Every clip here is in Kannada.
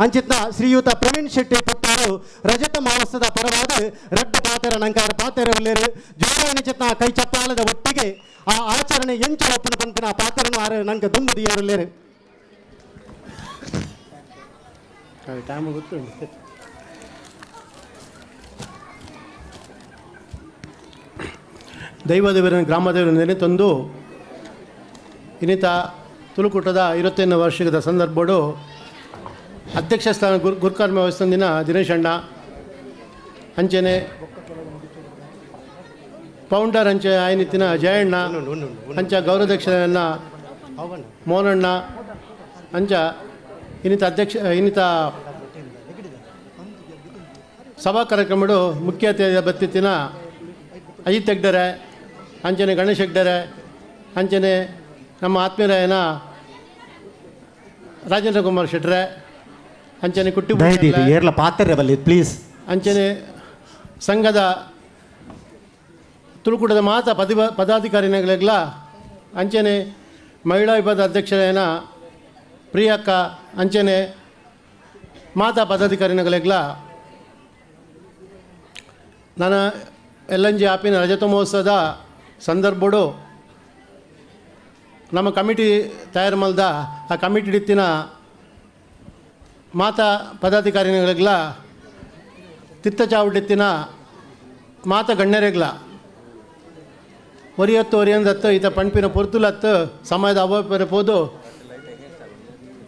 ಅಂಚಿತ್ನ ಶ್ರೀಯುತ ಪ್ರವೀಣ್ ಶೆಟ್ಟಿ ಪುತ್ತೂರು ರಜತ ಮಹೋತ್ಸವದ ಪರವಾದ ರಡ್ಡ ಪಾತೆರ ನಂಕಾರ ಪಾತೆರ ಒಲ್ಲೇರು ಜೋರಾಯನ ಚಿತ್ನ ಕೈ ಚಪ್ಪಾಲದ ಒಟ್ಟಿಗೆ ಆ ಆಚರಣೆ ಎಂಚ ಒಪ್ಪನ ಪಂಪಿನ ಪಾತ್ರನು ಆರ ನಂಗ ದುಂಬು ದಿಯರುಲ್ಲೇರು ಟೈಮ್ ಗೊತ್ತು ದೈವದೇವರ ಗ್ರಾಮದೇವರ ತಂದು ಇನ್ನಿತ ತುಳುಕುಟದ ಐವತ್ತೈದನೇ ವರ್ಷದ ಸಂದರ್ಭಡು ಅಧ್ಯಕ್ಷ ಸ್ಥಾನ ಗುರು ಗುರುಕರ್ಮ ವಹಿಸ್ತಂದಿನ ದಿನೇಶ್ ಅಣ್ಣ, ಅಂಚೆನೆ ಪೌಂಡರ್ ಅಂಚೆ ಆಯ್ನಿತ್ತಿನ ಜಯಣ್ಣ, ಅಂಚ ಗೌರವಾಧ್ಯಕ್ಷರನ್ನ ಮೋನಣ್ಣ ಅಂಚ ಇನ್ನಿತ ಅಧ್ಯಕ್ಷ, ಇನ್ನಿತ ಸಭಾ ಕಾರ್ಯಕ್ರಮಗಳು ಮುಖ್ಯ ಅತಿಥಿ ಬತ್ತಿತ್ತಿನ ಅಜಿತ್ ಹೆಗ್ಡರೆ, ಅಂಚನೆ ಗಣೇಶ್ ಹೆಗ್ಡರೆ, ಅಂಚನೆ ನಮ್ಮ ಆತ್ಮೀಯರಾಯನ ರಾಜೇಂದ್ರ ಕುಮಾರ್ ಶೆಟ್ರೆ ಅಂಚನೆ ಕುಟ್ಟಿ ದಯದೀರಿ ಏರ್ಲ ಪಾತ್ರ ಬಲ್ಲಿ ಪ್ಲೀಸ್ ಅಂಚನೆ ಸಂಘದ ತುಳುಕೂಟದ ಮಾತ ಪದ ಪದಾಧಿಕಾರಿ ನಗಲೆಗ್ಲ ಅಂಚನೆ ಮಹಿಳಾ ವಿಭಾಗದ ಅಧ್ಯಕ್ಷರೇನ ಪ್ರಿಯಕ್ಕ ಅಂಚನೆ ಮಾತಾ ನಗಲೆಗ್ಲ ನಾನು ಎಲ್ ಎನ್ ಜಿ ಆಪಿನ ರಜತ ಮಹೋತ್ಸವದ ಸಂದರ್ಭಡು ನಮ್ಮ ಕಮಿಟಿ ತಯಾರು ಮಲ್ದ ಆ ಕಮಿಟಿ ಇತ್ತಿನ ಮಾತಾ ಪದಾಧಿಕಾರಿಗಳಿಗೆಲ್ಲ ತಿತ್ತ ಚಾವುಡಿತ್ತಿನ ಮಾತ ಗಣ್ಯರೆಗ್ಲ ಒರಿಯತ್ತು ಒರಿಯಂದತ್ತು ಈತ ಪಂಪಿನ ಪೊರ್ತುಲತ್ತು, ಸಮಯದ ಅಭಾವ ಪೋದು,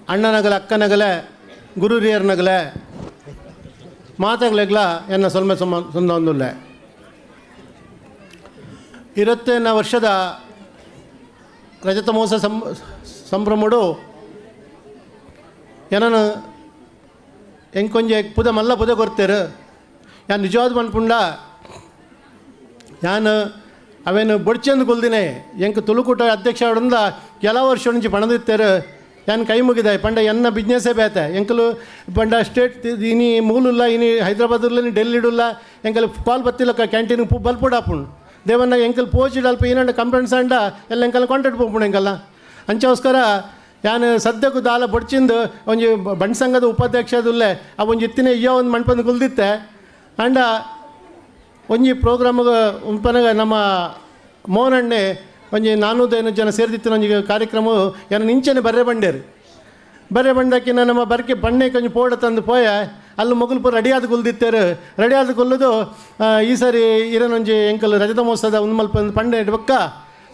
ಅಣ್ಣನಗಲ, ಅಕ್ಕನಗಲೆ, ಗುರುರಿಯರ್ನಗಲೆ ಮಾತಗಳೆಗ್ಲ ಎನ್ನ ಸೊಲ್ಮೆ ಸೊಮ್ಮ ಸೊಂದೊಂದುಲ್ಲೆ ಇರುತ್ತೇನ ವರ್ಷದ ರಜತ ಮಹೋತ್ಸವ ಸಂ ಸಂಭ್ರಮಡು ಏನನು ಎಂಕೊಂಜೆ ಪುದ ಮಲ್ಲ ಪುದ ಕೊರ್ತೇರು? ಯಾನ್ ನಿಜವಾದ ಮನ್ಪುಂಡ ಯಾನ್ ಅವೇನು ಬೊಡ್ಚಂದು ಕೊಲ್ದಿನೇ? ಎಂಕ್ ತುಳುಕೂಟ ಅಧ್ಯಕ್ಷ ಅವರಿಂದ ಕೆಲ ವರ್ಷ నుంచి ಪಣದಿತ್ತೇರು ಯಾನ್ ಕೈ ಮುಗಿದಾಯ್? ಪಂಡ ಎನ್ನ ಬಿಸ್ನೆಸ್ಸೇ ಬೇತ? ಎಂಕಲು ಪಂಡ ಸ್ಟೇಟ್ ಇನಿ ಮೂಲುಲ್ಲ, ಇನಿ ಹೈದರಾಬಾದುಲ್ಲ ಡೆಲ್ಲಿಡುಲ್ಲ ಎಂಕಲ್ ಕಾಲ್ ಬತ್ತಿಲ್ಲ ಕ್ಯಾಂಟೀನ್ ಪು ಬಲ್ಪುಡಾಪುಣ್ ದೇವನ್ನ ಎಂಕಲ್ ಪೋಚಿಡ್ ಅಲ್ಪ ಏನಂಡ ಕಂಪ್ಲೇಂಟ್ಸ್ ಅಂಡ ಎಲ್ಲ ಎಂಕಲ್ ಕಾಂಟ್ಯಾಕ್ಟ್ ಪೋಪುಣ ಎಂಕಲ್ಲ ಅಂಚೋಸ್ಕರ ಯಾನ್ ಸದ್ಯಕ್ಕೂ ದಾಲ ಬೊಡ್ಚಿಂದು ಒಂಜಿ ಬಂಡ್ ಸಂಘದ ಉಪಾಧ್ಯಕ್ಷದುಲ್ಲೆ ಆ ಒಂಜಿ ಇತ್ತಿನ ಇಯ್ಯ ಒಂದು ಮಣ್ಪಂದು ಕುಲ್ದಿತ್ತೆ. ಅಂಡ ಒಂಜಿ ಪ್ರೋಗ್ರಾಮ್ಗೆ ಉಂಪನಗ ನಮ್ಮ ಮೋಹನಣ್ಣೆ ಒಂಜಿ ನಾನೂದೈನು ಜನ ಸೇರಿದಿತ್ತಿನ ಒಂಜಿ ಕಾರ್ಯಕ್ರಮ ಏನ ನಿಂಚನೆ ಬರ್ರೆ ಬಂಡೇರಿ. ಬರ್ರೆ ಬಂಡಕ್ಕಿನ ನಮ್ಮ ಬರ್ಕೆ ಬಣ್ಣೆ ಕೊಂಚ ಪೋಡ ತಂದು ಪೋಯ, ಅಲ್ಲಿ ಮೊಗಲು ಪೂರ ರೆಡಿಯಾದ ಕುಲ್ದಿತ್ತೇರು ರೆಡಿಯಾದ ಕುಲ್ಲದು ಈ ಸರಿ ಇರನೊಂಜಿ ಎಂಕಲ್ ರಜತ ಮಹೋತ್ಸವದ ಒಂದು ಮಲ್ಪ ಪಂಡೆ ಬಕ್ಕ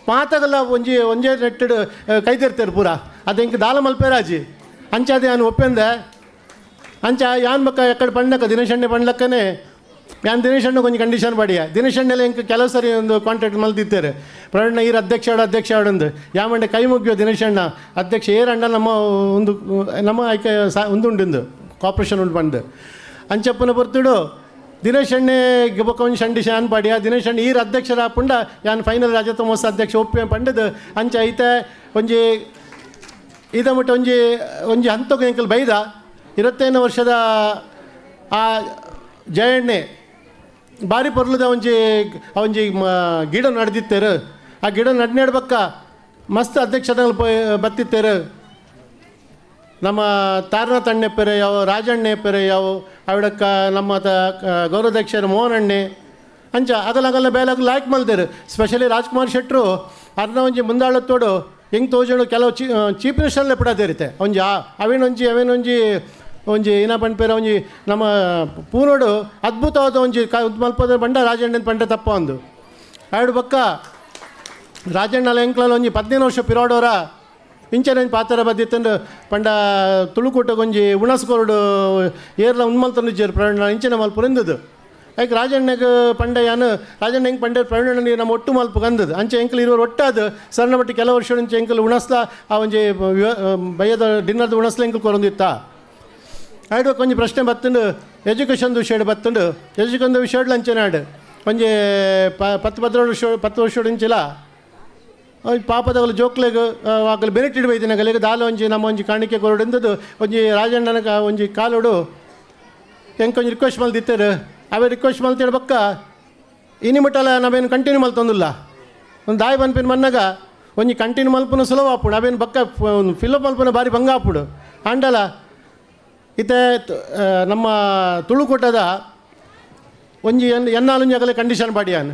ಮಾತಗಲ್ಲ ಒಂಜಿ, ಒಂಜೆ ನೆಟ್ಟಡು ಕೈತಿರ್ತೇರು ಪೂರ. ಅದು ಹಿಂಗೆ ದಾಲ ಮಲ್ಪೇರಾಜಿ ಅಂಚಾದೆ ನಾನು ಒಪ್ಪೆಂದೆ? ಅಂಚ ಯಾನ್ ಬಕ್ಕ ಎಕ್ಕಡೆ ಪಂಡಕ ದಿನೇಶ್ ಎಣ್ಣೆ ಪಂಡ್ಲಕ್ಕನೆ ಯಾನ್ ದಿನೇಶ್ ಅಣ್ಣ ಕೊಂಚ ಕಂಡೀಷನ್ ಪಡಿಯ? ದಿನೇಶ್ ಅಣ್ಣೆಲ್ಲ ಇಂಕ ಕೆಲವು ಸರಿ ಒಂದು ಕಾಂಟ್ಯಾಕ್ಟ್ ಮಲ್ದಿತ್ತೇರು? ಪ್ರವೀಣ ಈರ ಅಧ್ಯಕ್ಷ ಆಡು, ಅಧ್ಯಕ್ಷ ಆಡೋದು. ಯಾ ಮಂಡೆ ಕೈ ಮುಗಿಯೋ ದಿನೇಶ್ ಅಣ್ಣ? ಅಧ್ಯಕ್ಷ ಏರಣ್ಣ ನಮ್ಮ ಒಂದು, ನಮ್ಮ ಆಯ್ಕೆ ಸಾ ಒಂದು ಉಂಡಿಂದು ಕಾಪರೇಷನ್ ಉಂಟು ಬಂದು. ಅಂಚಪ್ಪನ ಬರ್ತುಡು ದಿನೇಶ್ ಎಣ್ಣೆ ಬೊಕ್ಕ ಶಂಡಿ ಶಾನ್ ಪಾಡಿಯ? ದಿನೇಶ್ ಅಣ್ಣ ಈರ ಅಧ್ಯಕ್ಷರ ಪುಂಡ ಯಾನ್ ಫೈನಲ್ ರಾಜತ ಮಹೋತ್ಸವ ಅಧ್ಯಕ್ಷ ಒಪ್ಪಿ ಪಂಡದು. ಅಂಚ ಐತೆ, ಒಂಜಿ ಇದ ಮಟ್ಟ ಒಂಜಿ ಒಂಜಿ ಹಂತಕ್ಕೆ ಎಂಕಲ್ ಬೈದ. ಇರತ್ತೇನು ವರ್ಷದ ಆ ಜಯಣ್ಣೆ ಬಾರಿ ಪೊರ್ಲದ ಒಂಜಿ ಒಂಜಿ ಗಿಡ ನಡೆದಿತ್ತೇರು. ಆ ಗಿಡ ನಡ್ನೇಡ್ಬಕ್ಕ ಮಸ್ತ್ ಅಧ್ಯಕ್ಷತೆ ಬತ್ತಿತ್ತೇರು. ನಮ್ಮ ತಾರನಾ ತಣ್ಣೆ ಪೆರೆ ಯಾವ ರಾಜಣ್ಣೆ ಪೆರೆ ಯಾವ ಅವಡಕ್ಕ ನಮ್ಮ ತ ಮೋಹನಣ್ಣೆ, ಅಂಚ ಅದಲ್ಲಾಗಲ್ಲ ಬೇಲಾಗ ಲಾಯ್ಕ್ ಮಲ್ದೇರು ಸ್ಪೆಷಲಿ ರಾಜ್ಕುಮಾರ್ ಶೆಟ್ರು ಅರ್ನ ಒಂಜಿ ಮುಂದಾಳತ್ತೋಡು, ಹೆಂಗೆ ತೋಜೋಡು ಕೆಲವು ಚೀ ಚೀಫ್ ಮಿನಿಸ್ಟರ್ಲೆ ಪಡಾದಿರುತ್ತೆ ಒಂಜಿ ಆ, ಅವೇನೊಂಜಿ ಅವೇನೊಂಜಿ, ಒಂಜಿ ಏನ ಪಂಡ್ಪೇರ ಒಂಜಿ ನಮ್ಮ ಪೂನೋಡು ಅದ್ಭುತವಾದ ಒಂಜಿ ಕ ಮಲ್ಪದ ಬಂಡ ರಾಜಣ್ಣನ ಪಂಡ ತಪ್ಪ ಒಂದು. ಎರಡು ಪಕ್ಕ ರಾಜಣ್ಣ ಲೆಂಕ್ಲಲ್ಲಿ ಒಂಜಿ ಪದಿನೈದು ವರ್ಷ ಪಿರಾಡೋರ ಇಂಚನೆ ಪಾತ್ರ ಬದ್ದಿತ್ತಂಡು ಪಂಡ ತುಳುಕೂಟ ಗೊಂಜಿ ಉಣಸ್ಕೊರಡು ಏರ್ಲ ಉನ್ಮಲ್ತಂದು ಜೇರು ಪ್ರವೀಣ ಇಂಚನೆ ಮಲ್ಪುರಿಂದದು ಯಾಕೆ ರಾಜಣ್ಣಗ ಪಂಡ ಯಾನು, ರಾಜಣ್ಣ ಹೆಂಗೆ ಪಂಡ ಪ್ರವೀಣ ನಮ್ಮ ಒಟ್ಟು ಮಲ್ಪ ಕಂದದು. ಅಂಚೆ ಎಂಕಲ್ ಇರುವ ಒಟ್ಟಾದ, ಸಣ್ಣ ಬಟ್ಟಿ ಕೆಲವು ವರ್ಷ ಇಂಚೆ ಎಂಕಲ್ ಉಣಸ್ತಾ ಆ ಒಂಜಿ ಭಯದ ಡಿನ್ನರ್ದ ಉಣಸ್ಲ ಎಂಕಲ್ ಕೊರೊಂದಿತ್ತ. ಆಯ್ಡು ಕೊಂಚ ಪ್ರಶ್ನೆ ಬತ್ತುಂಡು ದು ವಿಷಯ ಬತ್ತುಂಡು, ಎಜುಕೇಷನ್ದು ವಿಷಯ ಅಂಚೆನಾಡು ಒಂಜಿ ಪತ್ತು ಪತ್ತು ವರ್ಷ ಪತ್ತು ವರ್ಷ ಇಂಚಿಲ್ಲ ಪಾಪದಗಲು ಜೋಕ್ಲೆಗ್ ಆಗಲು ಬೆನಿಟಿಡ್ ಬೈದಿನ ಗಲೆಗೆ. ದಾಲ ಒಂಜಿ, ನಮ್ಮ ಒಂಜಿ ಕಾಣಿಕೆ ಕೊರಡಿಂದದು ಒಂಜಿ ರಾಜಣ್ಣನಗ ಒಂಜಿ ಕಾಲೋಡು. ಒಂಜಿ ರಿಕ್ವೆಸ್ಟ್ ಮಲ್ದಿತ್ತೇರು ಅವೇ ರಿಕ್ವೆಸ್ಟ್ ಮಲ್ತಿಡ ಬಕ್ಕ. ಇನಿ ಮುಟ್ಟಲ್ಲ ನಾವೇನು ಕಂಟಿನ್ಯೂ ಮಲ್ತೊಂದಿಲ್ಲ ಒಂದು ದಾಯಿ ಬನ್ಪಿನ ಮನ್ನಗ ಒಂಜಿ ಕಂಟಿನ್ಯೂ ಮಲ್ಪುನ ಸುಲಭ ಆಪುಡು. ಅವೇನು ಬಕ್ಕ ಫಿಲಪ್ ಮಲ್ಪುನ ಬಾರಿ ಭಂಗ ಆಪುಡು. ಅಂಡಲ ಇತ್ತೆ ನಮ್ಮ ತುಳುಕೋಟದ ಒಂಜಿ ಎನ್ ಎನ್ನಾಲು ಆಗಲೇ ಕಂಡೀಷನ್ ಬಾಡಿಯಾನ್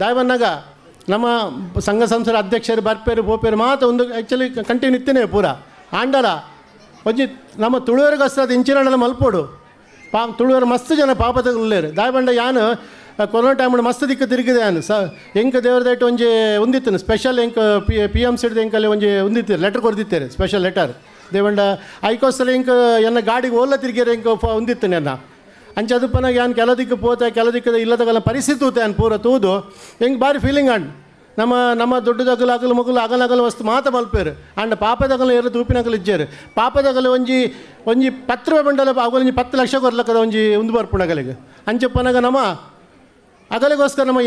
ದಾಯಬನ್ನಾಗ ನಮ್ಮ ಸಂಘ ಸಂಸ್ಥೆ ಅಧ್ಯಕ್ಷರು, ಬರ್ಪೇರು, ಬೋಪೇರು ಮಾತ್ರ ಒಂದು ಆ್ಯಕ್ಚುಲಿ ಕಂಟಿನ್ಯೂ ಇತ್ತೇನೆ ಪೂರ. ಆಂಡಲ ಒಂಜಿ ನಮ್ಮ ತುಳುವರಿಗೋಸ್ಕರ ಅದು ಇಂಚಿನ ಮಲ್ಪೋಡು. ಪಾ ತುಳುವರು ಮಸ್ತ್ ಜನ ಪಾಪದಗುಲ್ಲೇರು ದಾಯಬಂಡ ಯಾನು ಕೊರೋನಾ ಟೈಮ್ ಮಸ್ತ್ ದಿಕ್ಕ ತಿರುಗಿದೆ ಯಾನು. ಸ ಎಂಕ ದೇವ್ರದೈಟ್ ಒಂಜಿ ಒಂದಿತ್ತು ಸ್ಪೆಷಲ್ ಎಂಕ ಪಿ ಪಿ ಎಂ ಸಿಡ್ದು ಎಂಕಲ್ಲಿ ಒಂಜಿ ಒಂದಿತ್ತು ಲೆಟರ್ ಕೊಡ್ದಿತ್ತೇರು ಸ್ಪೆಷಲ್ ಲೆಟರ್ ದೇವಂಡ ಐಕೋಸ್ಕರ ಎಂಕ ಎನ್ನ ಗಾಡಿಗೆ ಓಲ್ಲ ತಿರುಗಿರ ಎಂಕ ಒಂದಿತ್ತು ನನ್ನ ಅಂಚೆ ಅದು ಪನ ಯಾನ್ ಕೆಲದಿಕ್ಕೆ ಪೋತೆ ಕೆಲದಿಕ್ಕೆ ಇಲ್ಲದಗಲ ಪರಿಸ್ಥಿತಿ ಹೋತೆ ಅನ್ ಪೂರ ತೂದು. ಹೆಂಗೆ ಬಾರಿ ಫೀಲಿಂಗ್ ಅಂಡ್. ನಮ್ಮ ನಮ್ಮ ದೊಡ್ಡದಗಲು, ಅಗಲು, ಮಗಲು ಅಗಲ ಅಗಲ ವಸ್ತು ಮಾತ ಮಲ್ಪೇರು. ಅಂಡ್ ಪಾಪದಗಲ ಎರಡು ತೂಪಿನಗಲು ಇಜ್ಜೇರು. ಪಾಪದಗಲ ಒಂಜಿ ಒಂಜಿ ಪತ್ರ ಮಂಡಲ ಒಂಜಿ ಪತ್ತು ಲಕ್ಷ ಕೊರ್ಲಕ್ಕದ ಒಂಜಿ ಉಂದು ಬರ್ಪುಣಗಲಿಗೆ. ಅಂಚೆ ಪನಗ ನಮ್ಮ ಅಗಲಿಗೋಸ್ಕರ ನಮ್ಮ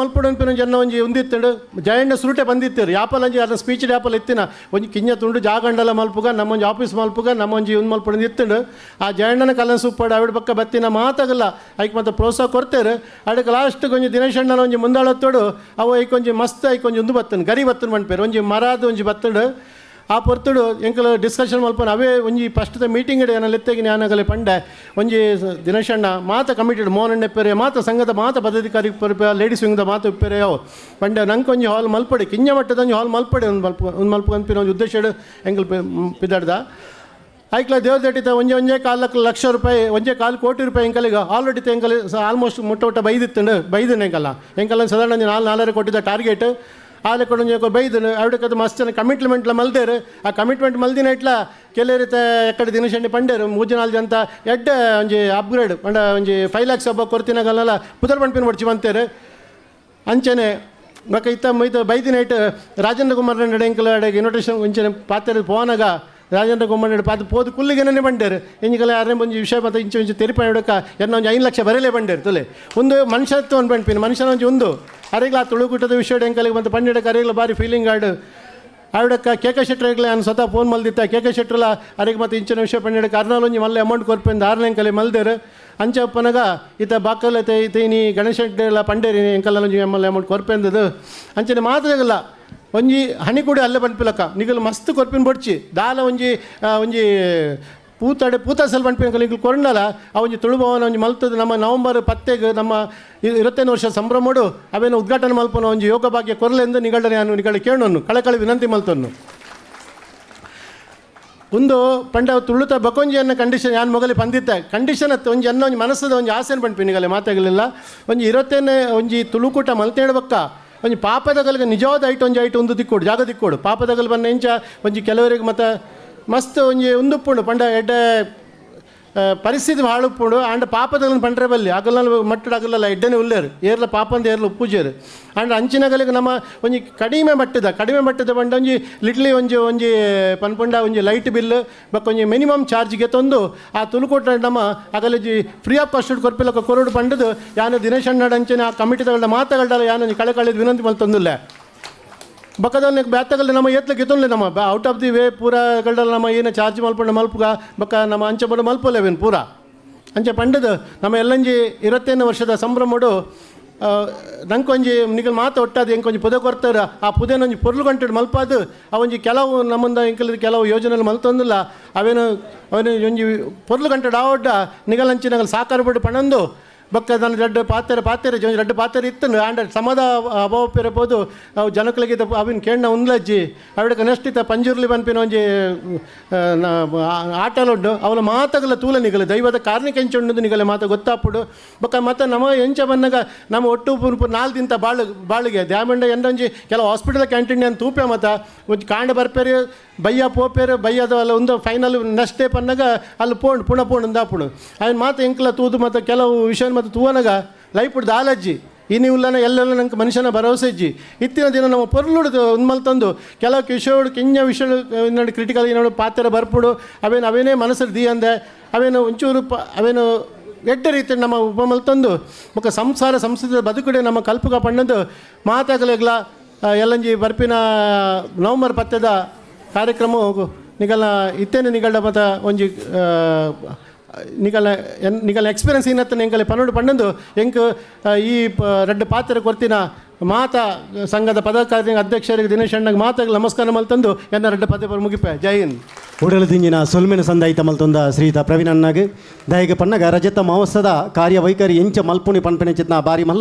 ಮಲ್ಪಡು ಅಂಪಿನ ಜನ ಒಂಜಿ ಒಂದಿತ್ತಂಡು ಜಯಣ್ಣ ಸುರುಟೆ ಬಂದಿತ್ತರು. ಯಾಪಲ್ ಅಂಜಿ ಅದನ್ನ ಸ್ಪೀಚ್ ಡ್ಯಾಪಲ್ ಎತ್ತಿನ ಒಂಜಿ ಕಿಂಜ ತುಂಡು ಜಾಗಂಡಲ ಮಲ್ಪುಗ, ನಮ್ಮೊಂಜಿ ಆಫೀಸ್ ಮಲ್ಪುಗ, ನಮ್ಮೊಂಜಿ ಒಂದು ಮಲ್ಪಡು ಇತ್ತಂಡು. ಆ ಜಯಣ್ಣನ ಕಲನ್ ಸುಪ್ಪಡು ಅವಿಡ ಪಕ್ಕ ಬತ್ತಿನ ಮಾತಾಗಲ್ಲ. ಐಕ್ ಮತ್ತೆ ಪ್ರೋತ್ಸಾಹ ಕೊಡ್ತೇರು ಅದಕ್ಕೆ ಲಾಸ್ಟ್ ಒಂಜಿ ದಿನೇಶ್ ಅಣ್ಣನ ಒಂಜಿ ಮುಂದಾಳತ್ತೋಡು. ಅವು ಐಕೊಂಜಿ ಮಸ್ತ್ ಐಕೊಂಜಿ ಒಂದು ಬತ್ತನ್, ಗರಿ ಬತ್ತನ್ ಮಣ್ಪೇರು ಒಂಜಿ ಮರಾದ ಒಂಜಿ ಬತ್ತಂಡು. ಆ ಪೊರ್ತುಡು ಎಂಕಲ್ ಡಿಸ್ಕಷನ್ ಮಲ್ಪನ ಅವೇ ಒಂಜಿ ಫಸ್ಟ್ ಮೀಟಿಂಗ್ ಇಡೆ ಲೆತ್ತೆಗೆ ಜ್ಞಾನಗಲೆ ಪಂಡೆ, ಒಂಜಿ ದಿನೇಶಣ್ಣ ಮಾತ ಕಮಿಟೆಡ್ ಮೋಹನ್ ಎಪ್ಪೆರೆ ಮಾತ ಸಂಘದ ಮಾತ ಪದಾಧಿಕಾರಿ ಪರ್ಪೆ ಲೇಡೀಸ್ ವಿಂಗ್ದ ಮಾತು ಉಪ್ಪೆರೆ ಅವು. ಪಂಡೆ ನಂಗೆ ಒಂಜಿ ಹಾಲ್ ಮಲ್ಪಡೆ ಕಿಂಜ ಮಟ್ಟದ ಒಂಜಿ ಹಾಲ್ ಮಲ್ಪಡೆ ಒಂದು ಮಲ್ಪ ಒಂದು ಮಲ್ಪ ಒಂದು ಉದ್ದೇಶ ಎಂಕಲ್ ಪಿದಾಡ್ದ. ಐಕ್ಲ ದೇವ್ರ ದಟ್ಟಿತ ಒಂಜೆ ಒಂಜೆ ಕಾಲು ಲಕ್ಷ ರೂಪಾಯಿ, ಒಂಜೆ ಕಾಲು ಕೋಟಿ ರೂಪಾಯಿ ಎಂಕಲಿಗ ಆಲ್ರೆಡಿ ಎಂಕಲ್ ಆಲ್ಮೋಸ್ಟ್ ಮುಟ್ಟ ಮುಟ್ಟ ಬೈದಿತ್ತಂಡು, ಬೈದಿನ ಎಂಕಲ್ಲ. ಎಂಕಲ್ಲ ಸಾಧಾರಣ ನಾಲ್ಕು ಕೊಟ್ಟಿದ್ದ ಟಾರ್ಗೆಟ್ ಆಲೆ ಬೈದು ಬೈದನು ಅವಡಕ್ಕದು ಮಸ್ತ್ ಕಮಿಟ್ಮೆಂಟ್ಲ ಮಲ್ದೇರು. ಆ ಕಮಿಟ್ಮೆಂಟ್ ಮಲ್ದಿನ ಇಟ್ಲ ಕೆಲರಿತ ಎಕ್ಕಡೆ ದಿನಶಂಡಿ ಪಂಡೇರು ಮೂಜಿ ನಾಲ್ಕು ಜನ ಎಡ್ಡ ಒಂಜಿ ಅಪ್ಗ್ರೇಡ್ ಪಂಡ ಒಂಜಿ ಫೈವ್ ಲ್ಯಾಕ್ಸ್ ಒಬ್ಬ ಕೊರ್ತಿನಾಗಲ್ಲ ಪುದರ್ ಪಂಪಿನ ಮಡ್ಚಿ ಬಂತೇರು. ಅಂಚನೆ ಬಕ ಇತ್ತ ಮೈತ ಬೈದಿನ ಇಟ್ಟು ರಾಜೇಂದ್ರ ಕುಮಾರ್ ನಡೆ ಅಡೆಗೆ ಇನ್ವಿಟೇಷನ್ ಒಂಚನೆ ಪಾತ್ರ ಪೋನಾಗ ರಾಜೇಂದ್ರ ಕುಮಾರ್ ನಡೆ ಪಾತ್ರ ಪೋದು ಕುಲ್ಲಿಗೆನೇ ಬಂಡೇರು ಎಂಜಿಕಲ ಯಾರೇ ಒಂಜಿ ವಿಷಯ ಮತ್ತು ಇಂಚು ಇಂಚು ತೆರಿಪ ಹಿಡಕ, ಎನ್ನ ಒಂಜಿ ಐದು ಲಕ್ಷ ಬರಲೇ ಬಂಡೇರು ತುಲೆ. ಒಂದು ಮನುಷ್ಯತ್ವ ಒಂದು ಬಂಡ್ಪಿನ ಮನುಷ್ಯನ ಒಂಜಿ ಒಂದು. ಅರೆಗ್ಲ ಆ ತುಳುಕುಟದ ವಿಷಯ ಎಂಕಲಿಗೆ ಮತ್ತು ಪಂಡಿಡಕ್ಕೆ ಅರೆಗ್ಲ ಬಾರಿ ಫೀಲಿಂಗ್ ಆಡು ಆವಿಡಕ್ಕ ಕೆ ಕೆ ಶೆಟ್ರಿಗೆ ನಾನು ಸ್ವತಃ ಫೋನ್ ಮಲ್ದಿತ್ತ, ಕೆ ಕೆ ಶೆಟ್ರಲ್ಲ ಅರೆಗೆ ಮತ್ತು ಇಂಚಿನ ವಿಷಯ ಪಂಡಿಡಕ್ಕೆ ಅರ್ನಾಲೊಂಜಿ ಮಲ್ಲೆ ಅಮೌಂಟ್ ಕೊರ್ಪೆಂದು ಆರನೇ ಎಂಕಲಿ ಮಲ್ದೇರು. ಅಂಚಪ್ಪನಗ, ಈತ ಇತ್ತ ಐತೆ ಈತ ತೈನಿ ಗಣೇಶ ಎಲ್ಲ ಪಂಡೇರಿ ಎಂಕಲ್ಲ ಒಂಜಿ ಎಮ್ಮಲ್ ಅಮೌಂಟ್ ಕೊರ್ಪೆಂದದು ಅಂಚನೆ ಮಾತ್ರಗಲ್ಲ ಒಂಜಿ ಹಣಿ ಕೂಡ ಅಲ್ಲೇ ಪನ್ಪಿಲಕ್ಕ ನಿಗಲು ಮಸ್ತ್ ಕೊರ್ಪಿನ ಬಡ್ಚಿ. ದಾಲ ಒಂಜಿ ಒಂಜಿ ಪೂತಾಡೆ, ಪೂತಾಸಲ್ ಪನ್ಪಿನ ನಿಗಲು ಕೊರಂಡಲ ಆ ಒಂಜಿ ತುಳುಭವನ, ಒಂಜಿ ಮಲ್ತದ ನಮ್ಮ ನವಂಬರ್ ಪತ್ತೆಗೆ ನಮ್ಮ ಇ- ಇರುತ್ತೇನು ವರ್ಷ ಸಂಭ್ರಮಡು, ಅವೇನು ಉದ್ಘಾಟನೆ ಮಲ್ಪನ ಒಂಜಿ ಯೋಗ ಭಾಗ್ಯ ಕೊರಲೆಂದು ನಿಗಳ ನಾನು ನಿಗಳ ಕೇಳೋನು ಕಳೆಕಳೆ ವಿನಂತಿ ಮಲ್ತನ್ನು ಒಂದು ಪಂಡ ತುಳುತ ಬಕೊಂಜಿ ಅನ್ನೋ ಕಂಡೀಷನ್ ಯಾನ್ ಮೊಗಲಿ ಪಂದಿತ್ತೆ. ಕಂಡೀಷನ್ ಅತ್ತ ಒಂಜಿ ಅನ್ನ ಒಂಜಿ ಮನಸ್ಸದ ಒಂಜಿ ಆಸೆನ ಪಂಪಿನಿಗಲೆ ಮಾತಾಗಲಿಲ್ಲ. ಒಂಜಿ ಇರತ್ತೇನೆ ಒಂಜಿ ತುಳುಕೂಟ ಮಲ್ತೇಳ್ಬಕ್ಕ. ಒಂಜಿ ಪಾಪದಗಲ್ಗೆ ನಿಜವಾದ ಐಟ್ ಒಂಜಿ ಐಟ್ ಒಂದು ದಿಕ್ಕೋಡು, ಜಾಗ ದಿಕ್ಕೋಡು. ಪಾಪದಗಲ್ ಬಂದ ಇಂಚ ಒಂಜಿ ಕೆಲವರಿಗೆ ಮತ್ತೆ ಮಸ್ತ್ ಒಂಜಿ ಉಂದುಪ್ಪುಂಡು, ಪಂಡ ಎಡ್ಡೆ ಪರಿಸ್ಥಿತಿ ಭಾಳ ಉಪ್ಪುಂಡು. ಆಂಡ ಪಾಪದ ಪಂಡ್ರೆ ಬಲ್ಲಿ. ಆಗಲ್ಲ ಮಟ್ಟಡ ಆಗಲ್ಲ ಎಡ್ಡೆನೆ ಉಲ್ಲೇರು. ಏರ್ಲ ಪಾಪಂದ ಏರ್ಲ ಉಪ್ಪುಜೇರು. ಅಂಡ್ ಅಂಚಿನಗಲಿಗೆ ನಮ್ಮ ಒಂಜಿ ಕಡಿಮೆ ಮಟ್ಟದ ಕಡಿಮೆ ಮಟ್ಟದ ಬಂಡ ಒಂಜಿ ಲಿಟ್ಲಿ ಒಂಜಿ ಒಂಜಿ ಪನ್ಪುಂಡ, ಒಂಜಿ ಲೈಟ್ ಬಿಲ್ ಬಕ್ಕ ಒಂಜಿ ಮಿನಿಮಮ್ ಚಾರ್ಜ್ಗೆ ತಂದು, ಆ ತುಲುಕೋಟ ನಮ್ಮ ಅಗಲಜಿ ಫ್ರೀ ಆಫ್ ಕಾಸ್ಟ್ ಕೊರ್ಪಿಲಕ ಕೊರಡು ಪಂಡದು, ಯಾನು ದಿನೇಶ್ ಅಣ್ಣಡ ಅಂಚನೆ ಆ ಕಮಿಟಿಗಳ ಮಾತುಗಳ ಯಾನು ಕಳೆ ಕಳೆದು ವಿನಂತಿ ಮಲ್ ತಂದಿಲ್ಲ ಬ್ಯಾತಗಲ್ಲ ನಮ್ಮ ಎತ್ತಲ ಎತ್ತೊಂಡ್ಲೆ ನಮ್ಮ ಔಟ್ ಆಫ್ ದಿ ವೇ ಪೂರ ಗಳ್ಡಲ್ಲಿ ನಮ್ಮ ಏನು ಚಾರ್ಜ್ ಮಲ್ಪಂಡ ಮಲ್ಪುಗ ಬಕ್ಕ ನಮ್ಮ ಅಂಚೆ ಬಡ ಮಲ್ಪಲೇವೇನು ಪೂರ? ಅಂಚೆ ಪಂಡದು ನಮ್ಮ ಎಲ್ಲಂಜಿ ಇರತ್ತೇನು ವರ್ಷದ ಸಂಭ್ರಮಡು ನಂಕೊಂಜಿ ನಿಗಲ್ ಮಾತು ಒಟ್ಟಾದ ಎಂಕೊಂಜಿ ಪುದೆ ಕೊರ್ತಾರ, ಆ ಪುದೆನೊಂಜಿ ಪೊರ್ಲು ಗಂಟೆ ಮಲ್ಪಾದು, ಅವಂಜಿ ಕೆಲವು ನಮ್ಮಂದ ಎಂಕಲ್ ಕೆಲವು ಯೋಜನೆಗಳು ಮಲ್ತೊಂದಿಲ್ಲ, ಅವೇನು, ಅವನು ಒಂಜಿ ಪೊರ್ಲು ನಿಗಲ್ ಡಾವಡ್ಡ ನಿಗಲಂಚಿನಗಲ್ ಸಾಕಾರ ಬಿಟ್ಟು ಪಣಂದು ಬೊಕ್ಕ ನನ್ನ ರಡ್ಡು ಪಾತ್ರೆ ಪಾತ್ರೆ ಜೊ ರಡ್ಡು ಪಾತ್ರೆ ಇತ್ತು. ಆಂಡ ಸಮದ ಅಭಾವ ಪಿರಬೋದು ಅವು ಜನಕ್ಲಿಗೆ ಅವಿನ ಕೇಣ್ಣ ಉಂದ್ಲಜ್ಜಿ ಅವಡಕ್ಕೆ ನೆಷ್ಟಿತ ಪಂಜುರ್ಲಿ ಬಂಪಿನ ಒಂಜಿ ಆಟಲುಂಡು ಅವಳ ಮಾತಗಲ ತೂಲ ನಿಗಲು ದೈವದ ಕಾರ್ಣಿಕೆಂಚುಂಡು ನಿಗಲೆ ಮಾತ ಗೊತ್ತಾಪುಡು. ಬೊಕ್ಕ ಮತ್ತೆ ನಮ್ಮ ಎಂಚ ಬಂದಾಗ ನಮ್ಮ ಒಟ್ಟು ನಾಲ್ಕು ದಿನ ಬಾಳು, ಬಾಳಿಗೆ, ದ್ಯಾಮಂಡ ಎಂಡೊಂಜಿ ಕೆಲವು ಹಾಸ್ಪಿಟಲ್ ಕ್ಯಾಂಟೀನ್ ಅಂತ ತೂಪೆ ಮತ್ತು ಒಂದು ಕಾಂಡ ಬರ್ಪೇರಿ, ಬಯ್ಯ ಪೋಪೇರು, ಬಯ್ಯದ ಅಲ್ಲ ಒಂದು ಫೈನಲ್ ನೆಕ್ಸ್ಟ್ ಡೇ ಅಲ್ಲಿ ಪೋಣ್ ಪುಣ ಪೋಂಡು ದಾಪುಡು ಅವ್ನ ಮಾತು ಎಂಕಲ ತೂದು ಮತ್ತು ಕೆಲವು ವಿಷಯ ಮತ್ತು ತೂವನಗ ಲೈಪುಡ್ ದಾಲಜ್ಜಿ ಇನ್ನು ಉಲ್ಲನ ಎಲ್ಲೆಲ್ಲ ನಂಗೆ ಮನುಷ್ಯನ ಭರವಸೆ ಇಜ್ಜಿ. ಇತ್ತಿನ ದಿನ ನಮ್ಮ ಪೊರ್ಲುಡು ಉನ್ಮಲ್ ತಂದು ಕೆಲವು ವಿಷಯಗಳು ಕಿಂಜ ವಿಷಯ ನೋಡಿ ಕ್ರಿಟಿಕಲ್ ಏನೋ ಪಾತ್ರ ಬರ್ಪುಡು, ಅವೇನು, ಅವೇನೇ ಮನಸ್ಸಲ್ಲಿ ದಿ ಅಂದೆ, ಅವೇನು ಒಂಚೂರು ಪ, ಅವೇನು ಎಡ್ಡ ರೀತಿ ನಮ್ಮ ಉಪಮಲ್ ತಂದು, ಮುಖ ಸಂಸಾರ, ಸಂಸ್ಕೃತಿಯ ಬದುಕುಡೆ ನಮ್ಮ ಕಲ್ಪಕ ಪಣ್ಣದು ಮಾತಾಗಲೆಗ್ಲ ಎಲ್ಲಂಜಿ ಬರ್ಪಿನ ನವಂಬರ್ ಪತ್ತೆದ ಕಾರ್ಯಕ್ರಮ ನಿಗಲ ಇತ್ತೇನೆ ನಿಗಲ್ಡ ಮತ ಒಂಜಿ ನಿಕಲ ಎನ್ ನಿಕಲ ಎಕ್ಸ್ಪೀರಿಯನ್ಸ್ ಏನತ್ತ ನಿಂಕಲೆ ಪನ್ನೊಂದು ಪಂಡಂದು ಎಂಕ್ ಈ ರಡ್ಡು ಪಾತ್ರ ಕೊರ್ತಿನ ಮಾತಾ ಸಂಘದ ಪದಾಧಿಕಾರಿ ಅಧ್ಯಕ್ಷರಿಗೆ ದಿನೇಶ್ ಅಣ್ಣಗೆ ಮಾತಾಗ ನಮಸ್ಕಾರ ಮಲ್ತಂದು ಎನ್ನ ರಡ್ಡು ಪದ ಮುಗಿಪೆ ಜೈ ಹಿಂದ್. ಉಡಲು ದಿಂಜಿನ ಸೊಲ್ಮೆನ ಸಂದಾಯಿತ ಮಲ್ತೊಂದ ಶ್ರೀತ ಪ್ರವೀಣ್ ಅಣ್ಣಗೆ. ದಯಗೆ ಪನ್ನಗ ರಜತ ಮಹೋತ್ಸವದ ಕಾರ್ಯವೈಖರಿ ಎಂಚ ಮಲ್ಪುಣಿ ಪನ್ಪೆನೆ ಚಿತ್ನ ಬಾರಿ ಮಲ್ಲ